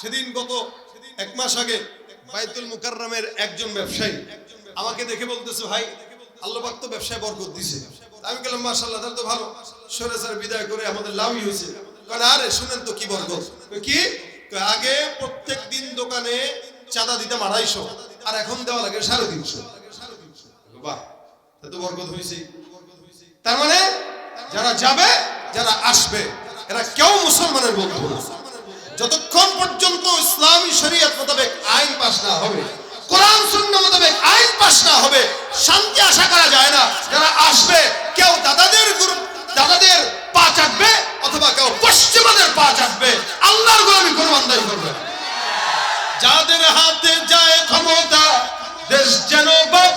সেদিন গত এক মাস আগে বাইতুল মুকাররমের একজন ব্যবসায়ী আমাকে দেখে বলতেছে, ভাই, আল্লাহবাক তো ব্যবসায় বরকত দিছে। আমি বললাম, মাশাআল্লাহ, তাহলে তো ভালো। সরে স্যার বিদায় করে আমাদের লাভই হয়েছে। আরে শুনেন তো কি বরকত। কি? আগে প্রত্যেক দিন দোকানে চাঁদা দিতাম আড়াইশো, আর এখন দেওয়া লাগে সাড়ে তিনশো। বাহ তো বরকত হয়েছে। তার মানে যারা যাবে, যারা আসবে, এরা কেউ মুসলমানের বন্ধু না। যতক্ষণ পর্যন্ত ইসলামী শরীয়ত মোতাবেক আইন পাস না হবে, কোরআন শূন্য মোতাবেক আইন পাস না হবে, শান্তি আশা করা যায় না। যারা আসবে, কেউ দাদাদের গুরু দাদাদের পা চাটবে অথবা কেউ পশ্চিমাদের পা চাটবে। আল্লাহর গোলামি কোনো বান্দাই করবে। যাদের হাতে যায় ক্ষমতা, দেশ যেন বাপের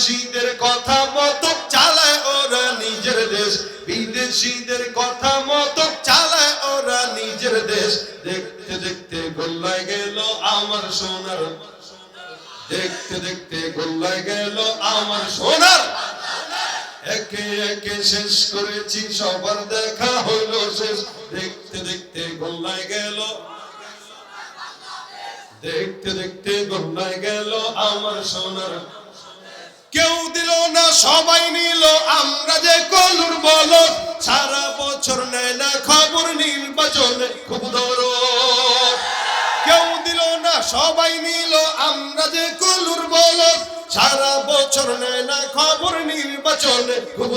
বিদেশিদের কথা মতো চালায় ওরা নিজের দেশ। বিদেশিদের কথা মতো চালায় ওরা নিজের দেশ। দেখতে দেখতে গোল্লায় গেল আমার সোনার। দেখতে দেখতে গোল্লায় গেল আমার সোনার। একে একে শেষ করেছি, সবার দেখা হইল শেষ। দেখতে দেখতে গোল্লায় গেল। দেখতে দেখতে গোল্লায় গেল আমার সোনার। কেউ দিল না, সবাই নিল। আমরা যে কলুর বল সারা বছর নেয় না খবর নির্বাচনে খুব কেউ দিল না, সবাই নিল। আমরা যে কলুর বল সারা বছর নেয় না খবর নির্বাচনে খুব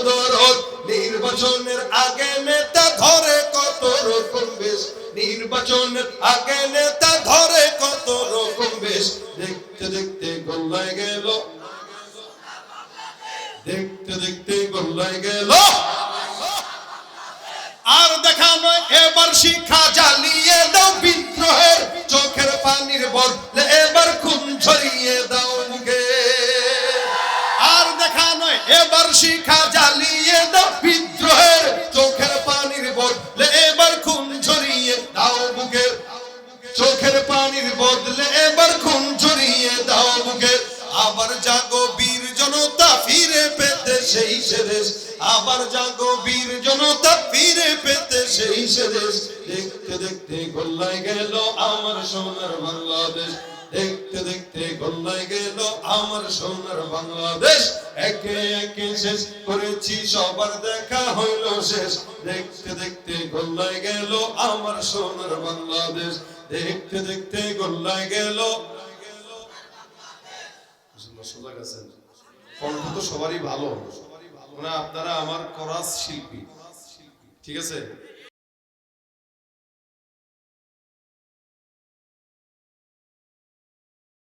নির্বাচনের আগে নেতা ধরে কত রকম বেশ। নির্বাচনের আগে নেতা ধরে কত রকম বেশ। দেখতে দেখতে গোল্লায় আর এবার শিক্ষা জ্বালিয়ে দাও বিদ্রোহের চোখের পানির বদলে এবার খুন ছড়িয়ে দাও মুখে। আর এবার শিক্ষা জ্বালিয়ে দাও বিদ্রোহের চোখের পানির বদলে এবার খুন ছড়িয়ে দাও বুকে চোখের পানির বদলে এবার খুন ছড়িয়ে দাও বুকে আবার জাগো আবার জাগো বীর জনতা ফিরে পেতে। সেই সেদেশ দেখতে দেখতে গোল্লায় গেল আমার সোনার বাংলাদেশ। দেখতে দেখতে গোল্লায় গেল আমার সোনার বাংলাদেশ। একে একে শেষ করেছি, সবার দেখা হইল শেষ। দেখতে দেখতে গোল্লায় গেল আমার সোনার বাংলাদেশ। দেখতে দেখতে গেল। সবারই ভালো। মানে আপনারা আমার করাস শিল্পী। ঠিক আছে?